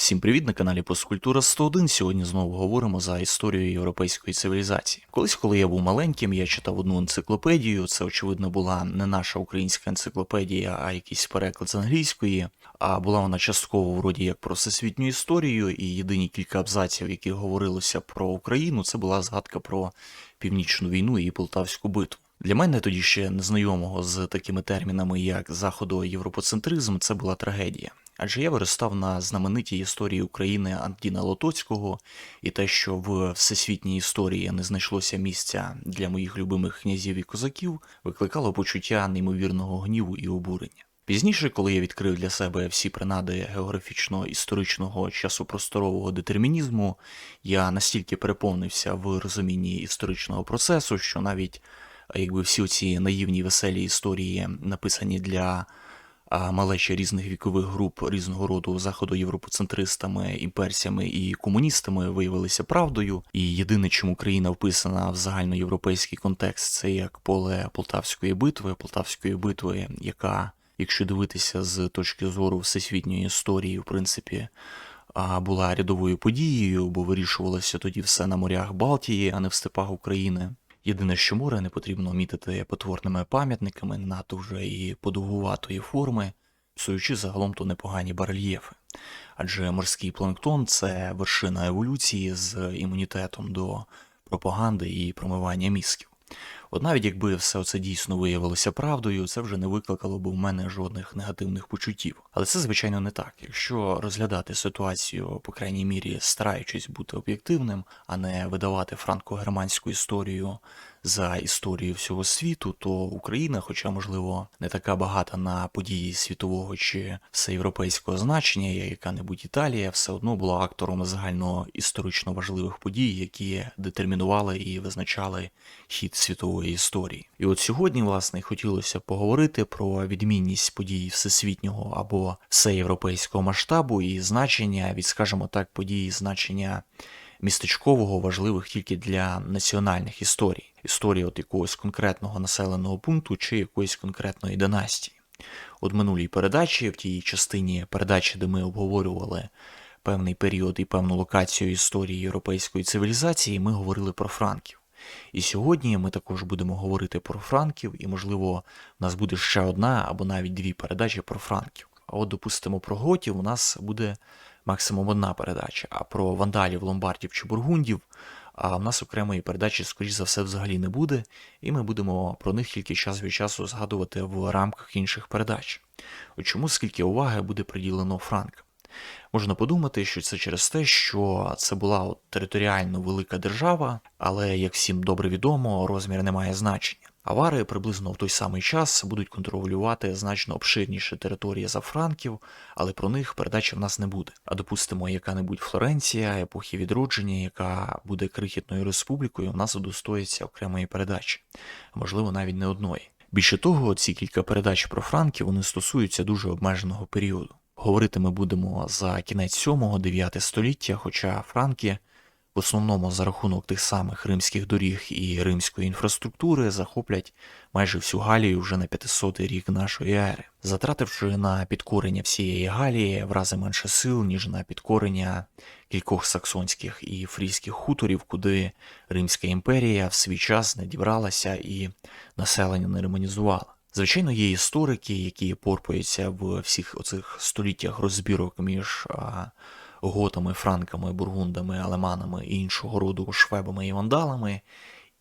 Всім привіт на каналі Посткультура 101. Сьогодні знову говоримо за історію європейської цивілізації. Колись, коли я був маленьким, я читав одну енциклопедію. Це очевидно була не наша українська енциклопедія, а якийсь переклад з англійської. А була вона частково вроді як про всесвітню історію, і єдині кілька абзаців, в яких говорилося про Україну, це була згадка про північну війну і Полтавську битву. Для мене тоді ще незнайомого з такими термінами, як заходоєвропоцентризм, це була трагедія. Адже я виростав на знаменитій історії України Антіна Лотоцького, і те, що в всесвітній історії не знайшлося місця для моїх любимих князів і козаків, викликало почуття неймовірного гніву і обурення. Пізніше, коли я відкрив для себе всі принади географічно-історичного часопросторового детермінізму, я настільки переповнився в розумінні історичного процесу, що навіть якби всі ці наївні веселі історії, написані для малечі різних вікових груп різного роду заходоєвропоцентристами, імперцями і комуністами, виявилися правдою. І єдине, чому країна вписана в загальноєвропейський контекст, це як поле Полтавської битви, Полтавської битви, яка, якщо дивитися з точки зору всесвітньої історії, в принципі. А була рядовою подією, бо вирішувалося тоді все на морях Балтії, а не в степах України. Єдине, що море не потрібно мітити потворними пам'ятниками, надто вже і подовгуватої форми, псуючи загалом то непогані барельєфи. Адже морський планктон це вершина еволюції з імунітетом до пропаганди і промивання мізків. От навіть якби все це дійсно виявилося правдою, це вже не викликало б у мене жодних негативних почуттів. Але це, звичайно, не так. Якщо розглядати ситуацію, по крайній мірі, стараючись бути об'єктивним, а не видавати франко-германську історію за історію всього світу, то Україна, хоча, можливо, не така багата на події світового чи всеєвропейського значення, як яка-небудь Італія, все одно була актором загально історично важливих подій, які детермінували і визначали хід світової історії. І от сьогодні, власне, хотілося поговорити про відмінність подій всесвітнього або всеєвропейського масштабу і значення від, скажімо так, подій значення містечкового важливих тільки для національних історій, історії от якогось конкретного населеного пункту чи якоїсь конкретної династії. От минулій передачі, в тій частині передачі, де ми обговорювали певний період і певну локацію історії європейської цивілізації, ми говорили про франків. І сьогодні ми також будемо говорити про франків, і, можливо, в нас буде ще одна або навіть дві передачі про франків. А от, допустимо, про готів у нас буде максимум одна передача, а про вандалів, ломбардів чи бургундів а в нас окремої передачі, скоріш за все, взагалі не буде, і ми будемо про них тільки час від часу згадувати в рамках інших передач. От чому скільки уваги буде приділено Франк? Можна подумати, що це через те, що це була територіально велика держава, але, як всім добре відомо, розмір не має значення. Авари приблизно в той самий час будуть контролювати значно обширніші території за франків, але про них передачі в нас не буде. А допустимо, яка-небудь Флоренція, епохи відродження, яка буде крихітною республікою, в нас удостоїться окремої передачі, можливо, навіть не одної. Більше того, ці кілька передач про франків вони стосуються дуже обмеженого періоду. Говорити ми будемо за кінець 7-9 століття, хоча франки в основному за рахунок тих самих римських доріг і римської інфраструктури захоплять майже всю Галію вже на 500 рік нашої ери, затративши на підкорення всієї Галії в рази менше сил, ніж на підкорення кількох саксонських і фрійських хуторів, куди Римська імперія в свій час не дібралася і населення не ремонізувала. Звичайно, є історики, які порпаються в всіх оцих століттях розбірок між готами, франками, бургундами, алеманами і іншого роду швебами і вандалами.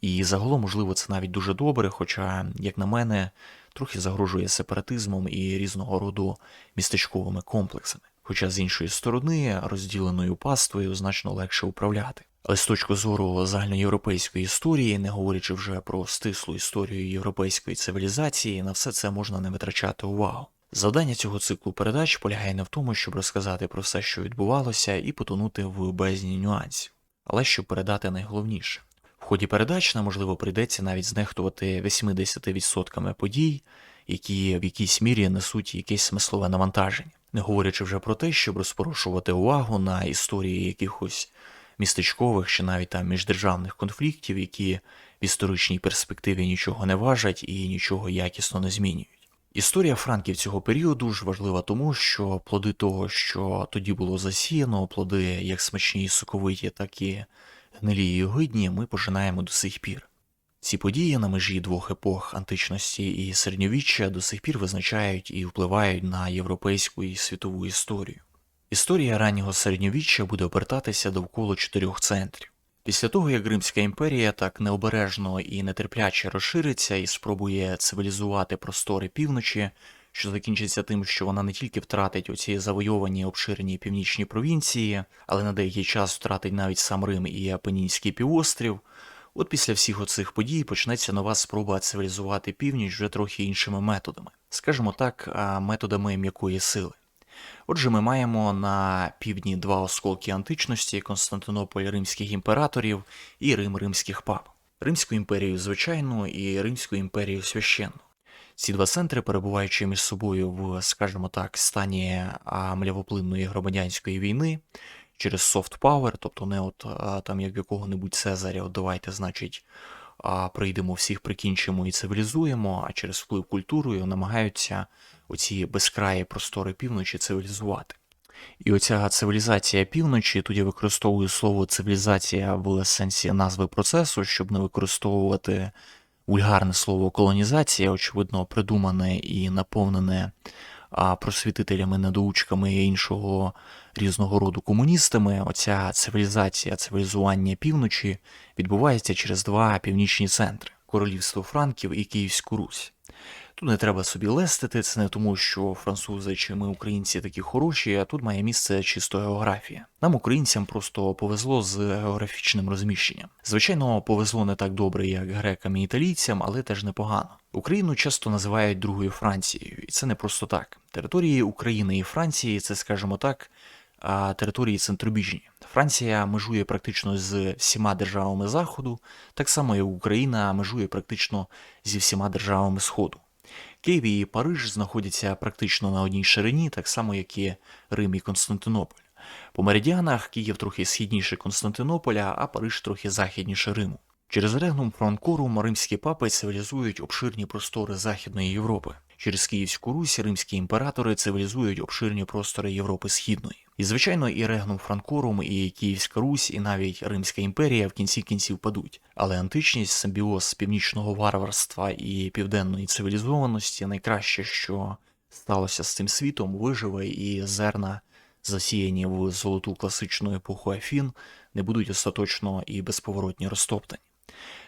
І загалом, можливо, це навіть дуже добре, хоча, як на мене, трохи загрожує сепаратизмом і різного роду містечковими комплексами. Хоча з іншої сторони, розділеною паствою значно легше управляти. Але з точки зору загальноєвропейської історії, не говорячи вже про стислу історію європейської цивілізації, на все це можна не витрачати увагу. Завдання цього циклу передач полягає не в тому, щоб розказати про все, що відбувалося, і потонути в бездні нюансів, але щоб передати найголовніше. В ході передач нам, можливо, прийдеться навіть знехтувати 80% подій, які в якійсь мірі несуть якесь смислове навантаження, не говорячи вже про те, щоб розпорошувати увагу на історії якихось містечкових чи навіть там міждержавних конфліктів, які в історичній перспективі нічого не важать і нічого якісно не змінюють. Історія франків цього періоду ж важлива тому, що плоди того, що тоді було засіяно, плоди як смачні і соковиті, так і гнилі і огидні, ми пожинаємо до сих пір. Ці події на межі двох епох античності і середньовіччя до сих пір визначають і впливають на європейську і світову історію. Історія раннього середньовіччя буде обертатися довкола чотирьох центрів. Після того, як Римська імперія так необережно і нетерпляче розшириться і спробує цивілізувати простори півночі, що закінчиться тим, що вона не тільки втратить оці завойовані обширені північні провінції, але на деякий час втратить навіть сам Рим і Апенінський півострів. От після всіх оцих подій почнеться нова спроба цивілізувати північ вже трохи іншими методами, скажімо так, методами м'якої сили. Отже, ми маємо на півдні два осколки античності Константинополь римських імператорів і Рим римських пап. Римську імперію звичайну і Римську імперію священну. Ці два центри, перебуваючи між собою в, скажімо так, стані млявоплинної громадянської війни через soft power, тобто не от там як якого-небудь Цезаря, от давайте, значить, а, прийдемо всіх, прикінчимо і цивілізуємо, а через вплив культурою намагаються оці безкраї простори півночі цивілізувати. І оця цивілізація півночі, тут я використовую слово цивілізація в сенсі назви процесу, щоб не використовувати вульгарне слово колонізація, очевидно, придумане і наповнене а, просвітителями, недоучками і іншого різного роду комуністами. Оця цивілізація, цивілізування півночі відбувається через два північні центри королівство Франків і Київську Русь. Тут не треба собі лестити, це не тому, що французи чи ми українці такі хороші, а тут має місце чисто географія. Нам, українцям, просто повезло з географічним розміщенням. Звичайно, повезло не так добре, як грекам і італійцям, але теж непогано. Україну часто називають другою Францією, і це не просто так. Території України і Франції це, скажімо так, а території центробіжні. Франція межує практично з всіма державами Заходу, так само як Україна межує практично зі всіма державами Сходу. Київ і Париж знаходяться практично на одній ширині, так само як і Рим і Константинополь. По меридіанах Київ трохи східніше Константинополя, а Париж трохи західніше Риму. Через регнум франкорум римські папи цивілізують обширні простори Західної Європи. Через Київську Русь римські імператори цивілізують обширні простори Європи Східної. І, звичайно, і регнум франкорум, і Київська Русь, і навіть Римська імперія в кінці кінців падуть. Але античність, симбіоз північного варварства і південної цивілізованості найкраще, що сталося з цим світом, виживе і зерна, засіяні в золоту класичну епоху Афін, не будуть остаточно і безповоротні розтоптані.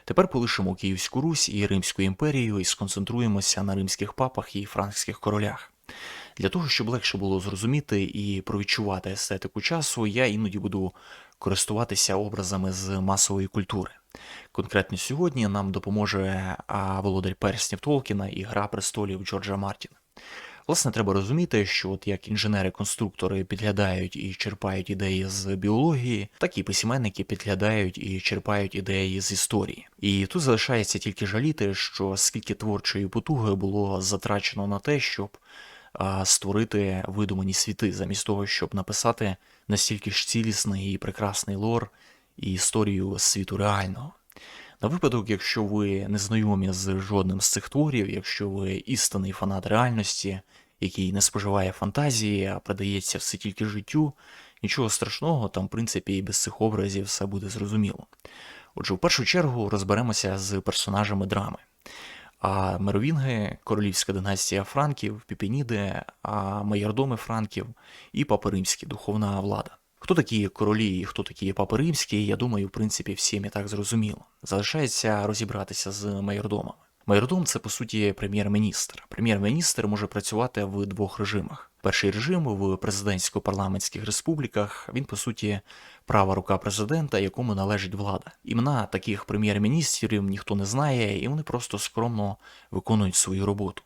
Тепер полишимо Київську Русь і Римську імперію і сконцентруємося на римських папах і франкських королях. Для того, щоб легше було зрозуміти і провідчувати естетику часу, я іноді буду користуватися образами з масової культури. Конкретно сьогодні нам допоможе Володар Перснів Толкіна і Гра престолів Джорджа Мартіна. Власне, треба розуміти, що от як інженери-конструктори підглядають і черпають ідеї з біології, так і письменники підглядають і черпають ідеї з історії. І тут залишається тільки жаліти, що скільки творчої потуги було затрачено на те, щоб створити видумані світи, замість того, щоб написати настільки ж цілісний і прекрасний лор і історію світу реального. На випадок, якщо ви не знайомі з жодним з цих творів, якщо ви істинний фанат реальності, який не споживає фантазії, а придається все тільки життю, нічого страшного, там, в принципі, і без цих образів все буде зрозуміло. Отже, в першу чергу розберемося з персонажами драми. А Меровінги, королівська династія Франків, Піпеніди, а майордоми Франків і Папи Римські, духовна влада. Хто такі королі і хто такі папи римські, я думаю, в принципі, всім і так зрозуміло. Залишається розібратися з майордомами. Майордом це по суті прем'єр-міністр. Прем'єр-міністр може працювати в двох режимах. Перший режим в президентсько-парламентських республіках він по суті права рука президента, якому належить влада. Імена таких прем'єр-міністрів ніхто не знає, і вони просто скромно виконують свою роботу.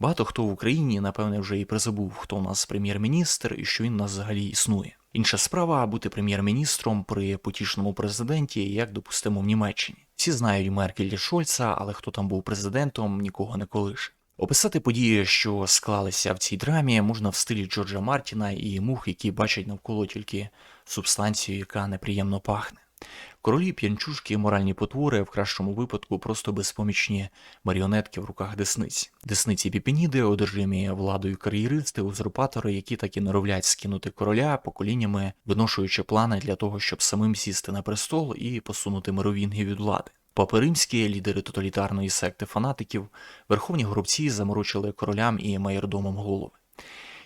Багато хто в Україні, напевне, вже і призабув, хто у нас прем'єр-міністр і що він у нас взагалі існує. Інша справа бути прем'єр-міністром при потішному президенті, як допустимо в Німеччині. Всі знають Меркель і Шольца, але хто там був президентом, нікого не колише. Описати події, що склалися в цій драмі, можна в стилі Джорджа Мартіна і мух, які бачать навколо тільки субстанцію, яка неприємно пахне. Королі п'янчушки моральні потвори в кращому випадку просто безпомічні маріонетки в руках десниць. Десниці піпініди, одержимі владою кар'єристи, узурпатори, які так і норовлять скинути короля поколіннями, виношуючи плани для того, щоб самим сісти на престол і посунути мировінгів від влади. Папи римські, лідери тоталітарної секти фанатиків, верховні горобці заморочили королям і майордомам голови.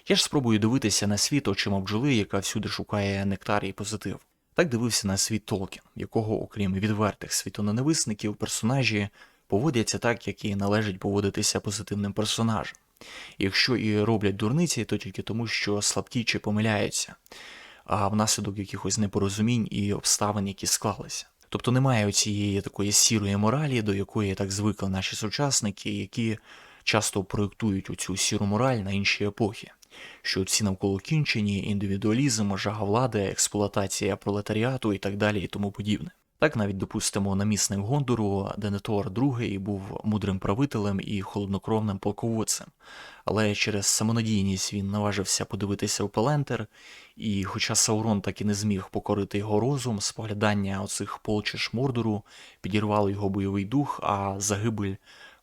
Я ж спробую дивитися на світ очима бджоли, яка всюди шукає нектар і позитив. Так дивився на світ Толкін, якого, окрім відвертих світоненависників, персонажі поводяться так, як і належить поводитися позитивним персонажем. Якщо і роблять дурниці, то тільки тому, що слабкі чи помиляються, а внаслідок якихось непорозумінь і обставин, які склалися. Тобто немає цієї такої сірої моралі, до якої так звикли наші сучасники, які часто проєктують оцю сіру мораль на інші епохи що всі навколо кінчені, індивідуалізм, жага влади, експлуатація пролетаріату і так далі і тому подібне. Так навіть допустимо намісник Гондору Денетор II був мудрим правителем і холоднокровним полководцем, але через самонадійність він наважився подивитися в Пелентер, і, хоча Саурон так і не зміг покорити його розум, споглядання оцих полчиш Мордору підірвало його бойовий дух, а загибель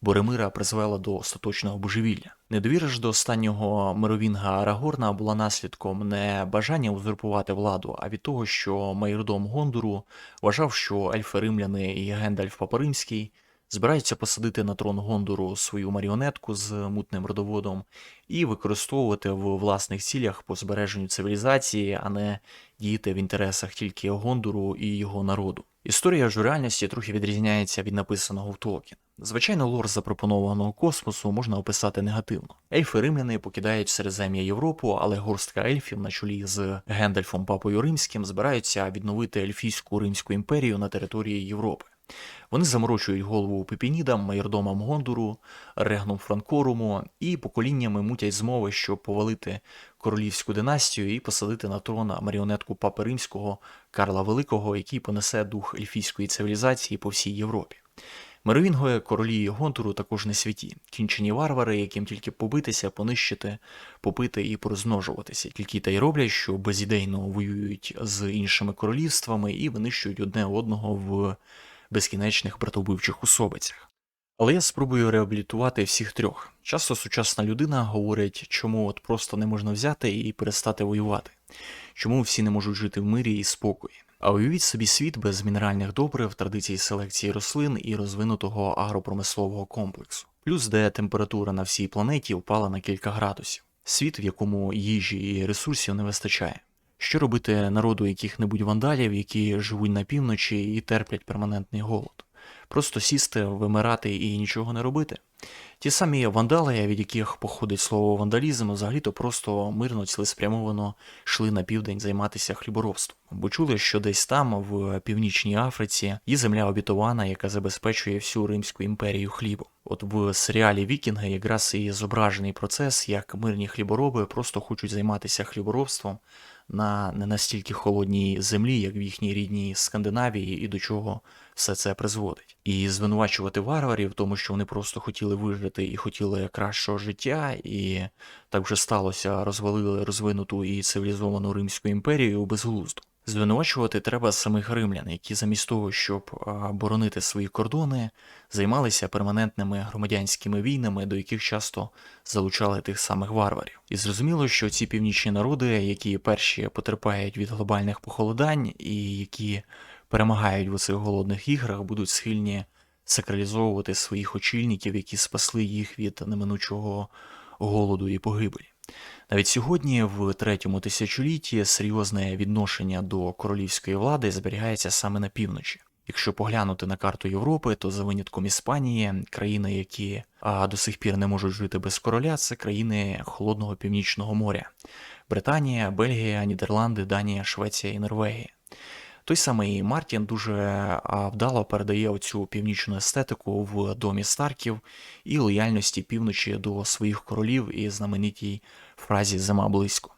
Боремира призвела до остаточного божевілля. Недовіра ж до останнього мировінга Арагорна була наслідком не бажання узурпувати владу, а від того, що майордом Гондуру вважав, що ельфи римляни і Гендальф Папаримський збираються посадити на трон Гондуру свою маріонетку з мутним родоводом і використовувати в власних цілях по збереженню цивілізації, а не діяти в інтересах тільки Гондуру і його народу. Історія ж у реальності трохи відрізняється від написаного в Толкін. Звичайно, лор запропонованого космосу можна описати негативно. Ельфи римляни покидають в Середзем'я Європу, але горстка ельфів на чолі з Гендальфом Папою Римським збираються відновити ельфійську Римську імперію на території Європи. Вони заморочують голову Пепінідам, майордомам Гондуру, Регном Франкоруму і поколіннями мутять змови, щоб повалити королівську династію і посадити на трон маріонетку Папи Римського Карла Великого, який понесе дух ельфійської цивілізації по всій Європі. Меровінгові королі Гонтуру також не святі, кінчені варвари, яким тільки побитися, понищити, попити і порозмножуватися. Тільки та й роблять, що безідейно воюють з іншими королівствами і винищують одне одного в безкінечних братовбивчих особицях. Але я спробую реабілітувати всіх трьох. Часто сучасна людина говорить, чому от просто не можна взяти і перестати воювати, чому всі не можуть жити в мирі і спокої. А уявіть собі світ без мінеральних добрив, традицій селекції рослин і розвинутого агропромислового комплексу, плюс де температура на всій планеті впала на кілька градусів, світ, в якому їжі і ресурсів не вистачає. Що робити народу яких-небудь вандалів, які живуть на півночі і терплять перманентний голод? Просто сісти, вимирати і нічого не робити. Ті самі вандали, від яких походить слово вандалізм, взагалі-то просто мирно цілеспрямовано йшли на південь займатися хліборобством. Бо чули, що десь там, в північній Африці, є земля обітована, яка забезпечує всю Римську імперію хлібом. От в серіалі Вікінги якраз і зображений процес, як мирні хлібороби просто хочуть займатися хліборобством на не настільки холодній землі, як в їхній рідній Скандинавії, і до чого все це призводить. І звинувачувати варварів, тому що вони просто хотіли вижити і хотіли кращого життя, і так вже сталося, розвалили розвинуту і цивілізовану Римську імперію безглуздо. Звинувачувати треба самих римлян, які замість того, щоб боронити свої кордони, займалися перманентними громадянськими війнами, до яких часто залучали тих самих варварів. І зрозуміло, що ці північні народи, які перші потерпають від глобальних похолодань і які перемагають в цих голодних іграх, будуть схильні сакралізовувати своїх очільників, які спасли їх від неминучого голоду і погибелі. Навіть сьогодні, в третьому тисячолітті, серйозне відношення до королівської влади зберігається саме на півночі. Якщо поглянути на карту Європи, то за винятком Іспанії, країни, які до сих пір не можуть жити без короля, це країни холодного північного моря: Британія, Бельгія, Нідерланди, Данія, Швеція і Норвегія. Той самий Мартін дуже вдало передає оцю північну естетику в домі Старків і лояльності півночі до своїх королів і знаменитій фразі Зима близько.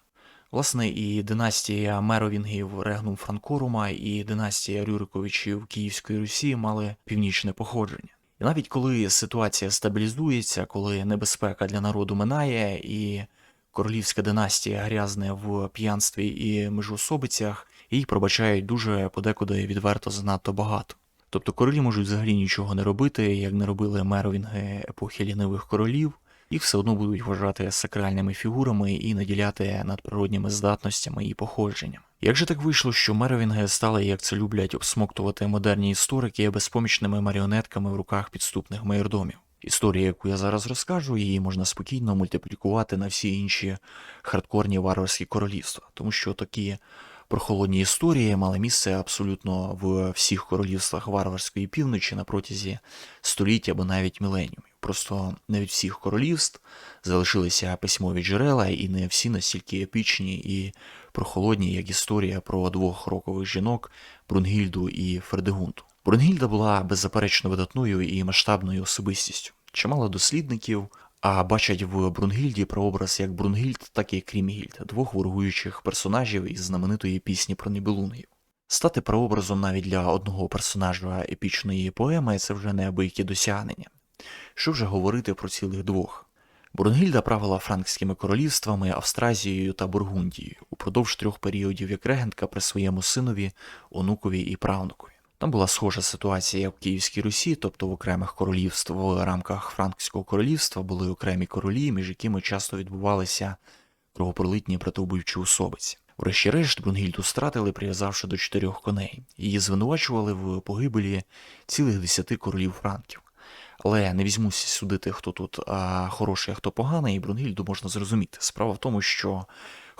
Власне, і династія Меровінгів Регнум Франкорума, і династія Рюриковичів Київської Русі мали північне походження. І навіть коли ситуація стабілізується, коли небезпека для народу минає, і королівська династія грязне в п'янстві і межособицях, їй пробачають дуже подекуди відверто занадто багато. Тобто королі можуть взагалі нічого не робити, як не робили меровінги епохи лінивих королів, їх все одно будуть вважати сакральними фігурами і наділяти надприродніми здатностями і походженням. Як же так вийшло, що меровінги стали, як це люблять обсмоктувати модерні історики, безпомічними маріонетками в руках підступних майордомів? Історія, яку я зараз розкажу, її можна спокійно мультиплікувати на всі інші хардкорні варварські королівства, тому що такі прохолодні історії мали місце абсолютно в всіх королівствах варварської півночі на протязі століть або навіть міленіумів. Просто не від всіх королівств залишилися письмові джерела, і не всі настільки епічні і прохолодні, як історія про двох рокових жінок Брунгільду і Фердегунду. Брунгільда була беззаперечно видатною і масштабною особистістю. Чимало дослідників а бачать в Брунгільді прообраз як Брунгільд, так і Крімгільд, двох ворогуючих персонажів із знаменитої пісні про Нібелунгів. Стати прообразом навіть для одного персонажа епічної поеми це вже неабиякі досягнення. Що вже говорити про цілих двох? Брунгільда правила франкськими королівствами, Австразією та Бургундією упродовж трьох періодів як регентка при своєму синові, онукові і правнукові. Там була схожа ситуація, як в Київській Русі, тобто в окремих королівств в рамках Франкського королівства були окремі королі, між якими часто відбувалися кровопролитні братовбивчі особиці. Врешті-решт Брунгільду стратили, прив'язавши до чотирьох коней. Її звинувачували в погибелі цілих десяти королів франків. Але не візьмуся судити, хто тут а, хороший, а хто поганий, і Брунгільду можна зрозуміти. Справа в тому, що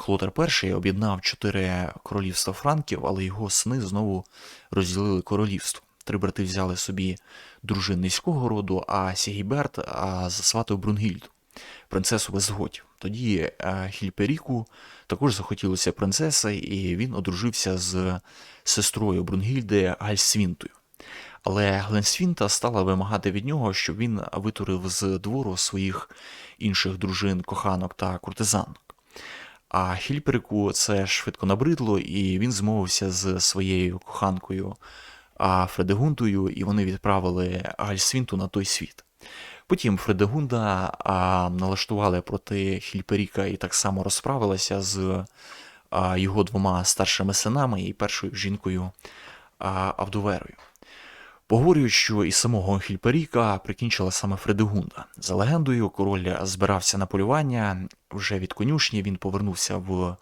Хлотер І об'єднав чотири королівства франків, але його сини знову розділили королівство. Три брати взяли собі дружин низького роду, а Сігіберт засватив Брунгільду, принцесу Вестготів. Тоді е, Хільперіку також захотілося принцеси, і він одружився з сестрою Брунгільди Гальсвінтою. Але Гленсвінта стала вимагати від нього, щоб він витурив з двору своїх інших дружин, коханок та куртизанок. А Хільперику це швидко набридло, і він змовився з своєю коханкою Фредегунтою, і вони відправили Гальсвінту на той світ. Потім Фредегунда налаштували проти Хільперіка і так само розправилася з його двома старшими синами і першою жінкою Авдуверою. Поговорюють, що і самого Хільперіка прикінчила саме Фредегунда. За легендою, король збирався на полювання. Вже від конюшні він повернувся в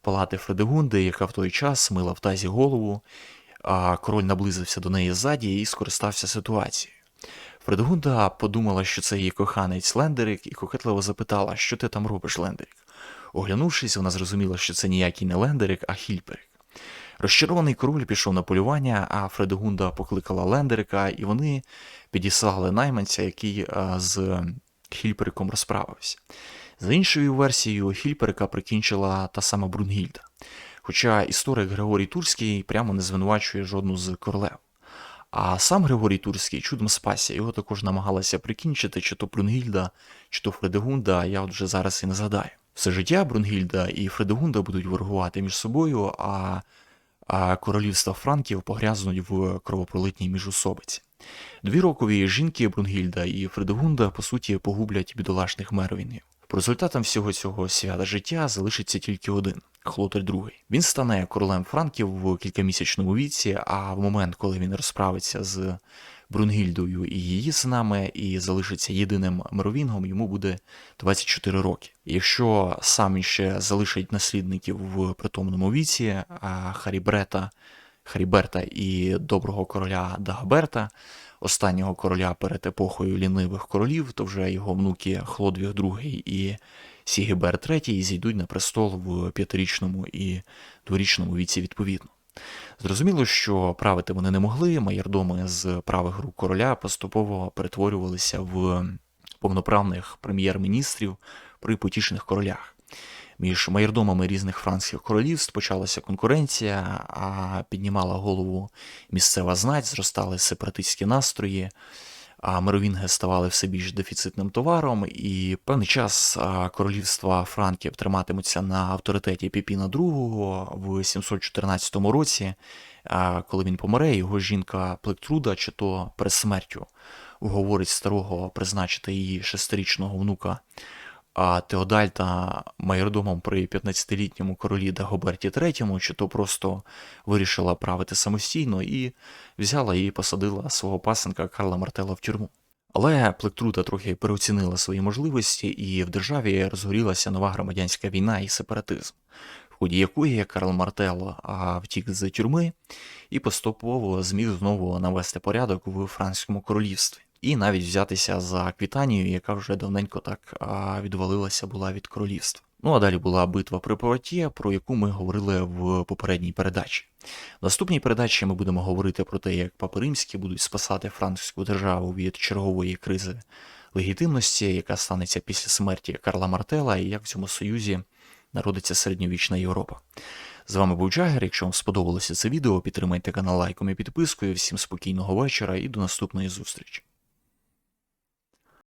палати Фредегунди, яка в той час мила в тазі голову, а король наблизився до неї ззаді і скористався ситуацією. Фредегунда подумала, що це її коханець Лендерик, і кокетливо запитала, що ти там робиш, Лендерик. Оглянувшись, вона зрозуміла, що це ніякий не Лендерик, а Хільперик. Розчарований король пішов на полювання, а Фредегунда покликала Лендерика, і вони підіслали найманця, який е, з Хільпериком розправився. За іншою версією, Хільперика прикінчила та сама Брунгільда. Хоча історик Григорій Турський прямо не звинувачує жодну з королев. А сам Григорій Турський чудом спасся, його також намагалася прикінчити, чи то Брунгільда, чи то Фредегунда, я от вже зараз і не згадаю. Все життя Брунгільда і Фредегунда будуть ворогувати між собою, а а королівства Франків погрязнуть в кровопролитній міжусобиці. Дві рокові жінки Брунгільда і Фредегунда, по суті, погублять бідолашних мервінів. Результатом всього цього свята життя залишиться тільки один Хлотер II. Він стане королем Франків в кількамісячному віці, а в момент, коли він розправиться з Брунгільдою і її синами, і залишиться єдиним Меровінгом, йому буде 24 роки. Якщо сам ще залишить наслідників в притомному віці, а Харібрета, Харіберта і доброго короля Дагберта, останнього короля перед епохою лінивих королів, то вже його внуки Хлодвіг II і Сігібер III зійдуть на престол в п'ятирічному і дворічному віці відповідно. Зрозуміло, що правити вони не могли, майордоми з правих рук короля поступово перетворювалися в повноправних прем'єр-міністрів при потішних королях. Між майордомами різних франкських королівств почалася конкуренція, а піднімала голову місцева знать, зростали сепаратистські настрої а меровінги ставали все більш дефіцитним товаром, і певний час королівства Франків триматимуться на авторитеті Піпіна II в 714 році. Коли він помре, його жінка Плектруда, чи то перед смертю, уговорить старого призначити її шестирічного внука а Теодальта майордомом при 15-літньому королі Дагоберті III, чи то просто вирішила правити самостійно і взяла і посадила свого пасенка Карла Мартела в тюрму. Але Плектрута трохи переоцінила свої можливості, і в державі розгорілася нова громадянська війна і сепаратизм, в ході якої Карл Мартел втік з тюрми і поступово зміг знову навести порядок в Франському королівстві, і навіть взятися за Квітанію, яка вже давненько так відвалилася була від королівства. Ну а далі була битва при Поваті, про яку ми говорили в попередній передачі. В наступній передачі ми будемо говорити про те, як папи римські будуть спасати франківську державу від чергової кризи легітимності, яка станеться після смерті Карла Мартела, і як в цьому союзі народиться середньовічна Європа. З вами був Джагер. Якщо вам сподобалося це відео, підтримайте канал лайком і підпискою. Всім спокійного вечора і до наступної зустрічі.